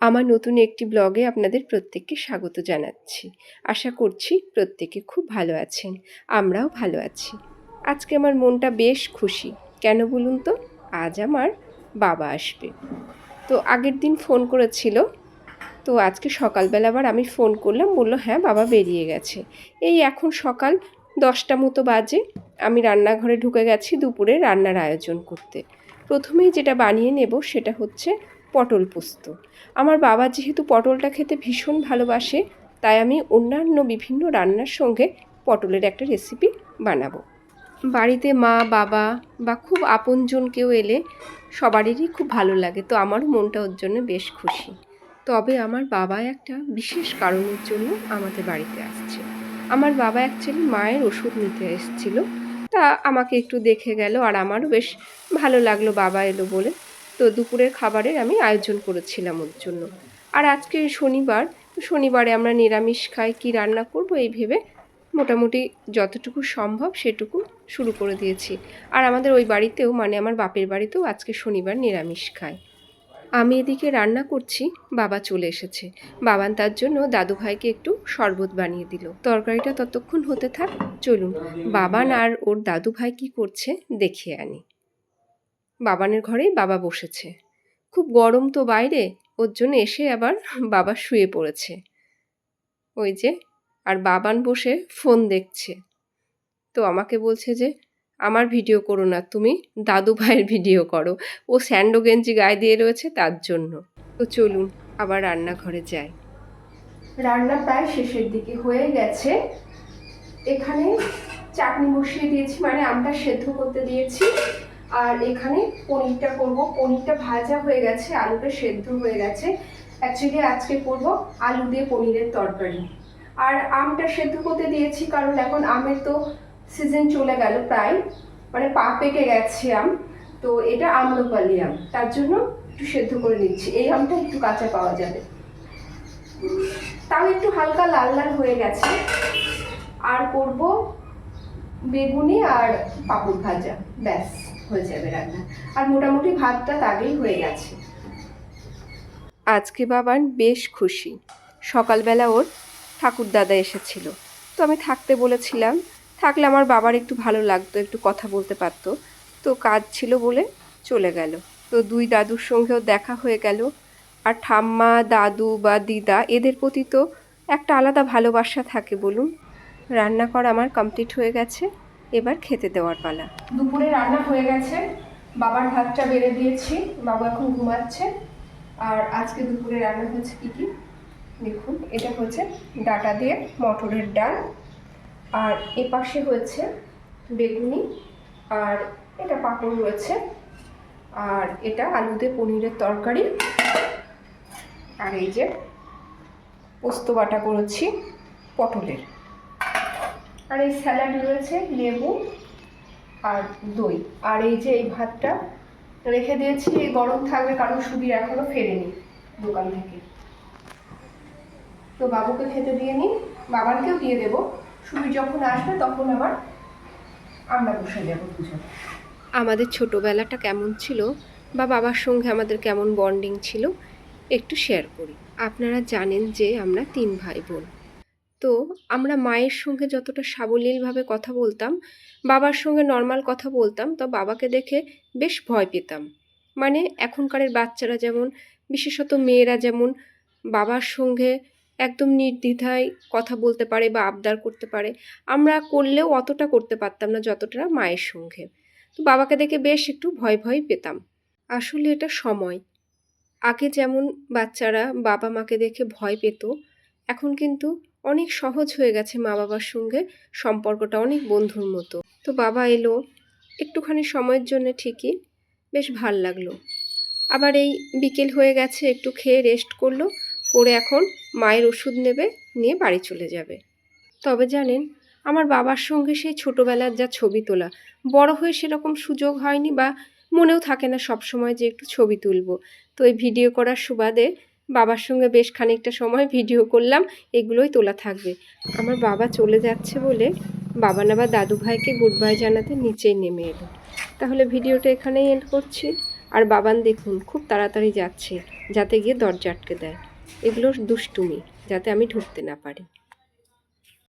আমার নতুন একটি ব্লগে আপনাদের প্রত্যেককে স্বাগত জানাচ্ছি। আশা করছি প্রত্যেকে খুব ভালো আছেন, আমরাও ভালো আছি। আজকে আমার মনটা বেশ খুশি। কেন বলুন তো? আজ আমার বাবা আসবে। তো আগের দিন ফোন করেছিল। তো আজকে সকালবেলা আবার আমি ফোন করলাম, বলল হ্যাঁ বাবা বেরিয়ে গেছে। এই এখন সকাল দশটা মতো বাজে। আমি রান্নাঘরে ঢুকে গেছি দুপুরে রান্নার আয়োজন করতে। প্রথমেই যেটা বানিয়ে নেব সেটা হচ্ছে পটল পোস্ত। আমার বাবা যেহেতু পটলটা খেতে ভীষণ ভালোবাসে, তাই আমি অন্যান্য বিভিন্ন রান্নার সঙ্গে পটলের একটা রেসিপি বানাবো। বাড়িতে মা, বাবা বা খুব আপনজন কেউ এলে সবারই খুব ভালো লাগে, তো আমারও মনটা ওর জন্য বেশ খুশি। তবে আমার বাবা একটা বিশেষ কারণের জন্য আমাদের বাড়িতে আসছে। আমার বাবা অ্যাকচুয়ালি মায়ের ওষুধ নিতে এসেছিল। তা আমাকে একটু দেখে গেল আর আমারও বেশ ভালো লাগল বাবা এলো বলে। তো দুপুরের খাবারের আমি আয়োজন করেছিলাম ওর জন্য। আর আজকে শনিবার শনিবারে আমরা নিরামিষ খাই, কি রান্না করব এই ভেবে মোটামুটি যতটুকু সম্ভব সেটুকু শুরু করে দিয়েছি। আর আমাদের ওই বাড়িতেও মানে আমার বাপের বাড়িতেও আজকে শনিবার নিরামিষ খায়। আমি এদিকে রান্না করছি, বাবা চলে এসেছে। বাবান তার জন্য দাদু ভাইকে একটু শরবত বানিয়ে দিল। তরকারিটা ততক্ষণ হতে থাক, চলুন। বাবান আর ওর দাদু ভাই কি করছে, দেখিয়ে আনি। বাবানের ঘরেই বাবা বসেছে। খুব গরম তো বাইরে, ওর জন্য এসে আবার বাবা শুয়ে পড়েছে। ওই যে, আর বাবান বসে ফোন দেখছে। তো আমাকে বলছে যে, আমার ভিডিও করো না, তুমি দাদু ভাইয়ের ভিডিও করো। ও স্যান্ডো গেঞ্জি গায়ে দিয়ে রয়েছে তার জন্য। তো চলুন, আবার রান্নাঘরে যাই। রান্না প্রায় শেষের দিকে হয়ে গেছে। এখানে চাটনি বসিয়ে দিয়েছি মানে আমটা সেদ্ধ করতে দিয়েছি। আর এখানে পনিরটা করব। পনিরটা ভাজা হয়ে গেছে, আলুটা সেদ্ধ হয়ে গেছে। অ্যাকচুয়ালি আজকে করব আলু দিয়ে পনিরের তরকারি। আর আমটা সেদ্ধ করতে দিয়েছি কারণ এখন আমের তো সিজন চলে গেল প্রায় মানে পা পেকে গেছে আম। তো এটা আম্রপালি আম, তার জন্য একটু সেদ্ধ করে নিচ্ছি। এই আমটা একটু কাঁচা পাওয়া যাবে। তাও একটু হালকা লাল লাল হয়ে গেছে। আর করব বেগুনি আর পাপড় ভাজা। ব্যাস, হয়ে যাবে রান্না। আর মোটামুটি ভাতটা আগেই হয়ে গেছে। আজকে বাবান বেশ খুশি। সকালবেলা ওর ঠাকুর দাদা এসেছিল। তো আমি থাকতে বলেছিলাম, থাকলে আমার বাবার একটু ভালো লাগতো, একটু কথা বলতে পারতো। তো কাজ ছিল বলে চলে গেল। তো দুই দাদুর সঙ্গেও দেখা হয়ে গেল। আর ঠাম্মা, দাদু বা দিদা, এদের প্রতি তো একটা আলাদা ভালোবাসা থাকে বলুন। রান্না করা আমার কমপ্লিট হয়ে গেছে। এবার খেতে দেওয়ার পালা। দুপুরে রান্না হয়ে গেছে। বাবার ভাতটা বেড়ে দিয়েছি। বাবা এখন ঘুমাচ্ছে। আর আজকে দুপুরে রান্না হচ্ছে কী কী? দেখুন, এটা হচ্ছে ডাটা দিয়ে মটরের ডাল। আর এ পাশে হয়েছে বেগুনি। আর এটা পাঁপড় রয়েছে। আর এটা আলু দিয়ে পনিরের তরকারি। আর এই যে পোস্ত বাটা করেছি পটলের। আর এই স্যালাড রয়েছে লেবু আর দই। আর এই যে এই ভাতটা রেখে দিয়েছি, এই গরম থাকবে কারণ সুবির এখনও ফেরেনি দোকান থেকে। তো বাবুকে খেতে দিয়ে নিই বাবারকেও দিয়ে দেবো। সুবি যখন আসবে তখন আবার আমরা বসে যাব দুজন আমাদের ছোটোবেলাটা কেমন ছিল বা বাবার সঙ্গে আমাদের কেমন বন্ডিং ছিল একটু শেয়ার করি। আপনারা জানেন যে আমরা তিন ভাই বোন। তো আমরা মায়ের সঙ্গে যতটা সাবলীলভাবে কথা বলতাম, বাবার সঙ্গে নর্মাল কথা বলতাম, তো বাবাকে দেখে বেশ ভয় পেতাম। মানে এখনকারের বাচ্চারা যেমন, বিশেষত মেয়েরা যেমন, বাবার সঙ্গে একদম নির্দ্বিধায় কথা বলতে পারে বা আবদার করতে পারে, আমরা করলেও অতটা করতে পারতাম না যতটা মায়ের সঙ্গে। তো বাবাকে দেখে বেশ একটু ভয় ভয় পেতাম। আসলে এটা সময়। আগে যেমন বাচ্চারা বাবা মাকে দেখে ভয় পেত এখন কিন্তু অনেক সহজ হয়ে গেছে মা বাবার সঙ্গে সম্পর্কটা অনেক বন্ধুর মতো। তো বাবা এলো, একটুখানি সময়ের জন্য ঠিকই, বেশ ভালো লাগল। আবার এই বিকেল হয়ে গেছে, একটু খেয়ে রেস্ট করল, করে এখন মায়ের ওষুধ নেবে, নিয়ে বাড়ি চলে যাবে। তবে জানেন, আমার বাবার সঙ্গে সেই ছোটোবেলার যা ছবি তোলা, বড় হয়ে সেরকম সুযোগ হয়নি বা মনেও থাকে না সব সময় যে একটু ছবি তুলব। তো এই ভিডিও করার সুবাদে বাবার সঙ্গে বেশ খানিকটা সময় ভিডিও করলাম, এগুলোই তোলা থাকবে। আমার বাবা চলে যাচ্ছে বলে বাবা না বা দাদু ভাইকে গুড বাই জানাতে নিচেই নেমে এলো। তাহলে ভিডিওটা এখানেই এন্ড করছি। আর বাবান দেখুন, খুব তাড়াতাড়ি যাচ্ছে, যাতে গিয়ে দরজা আটকে দেয়। এগুলোর দুষ্টুমি, যাতে আমি ঢুকতে না পারি।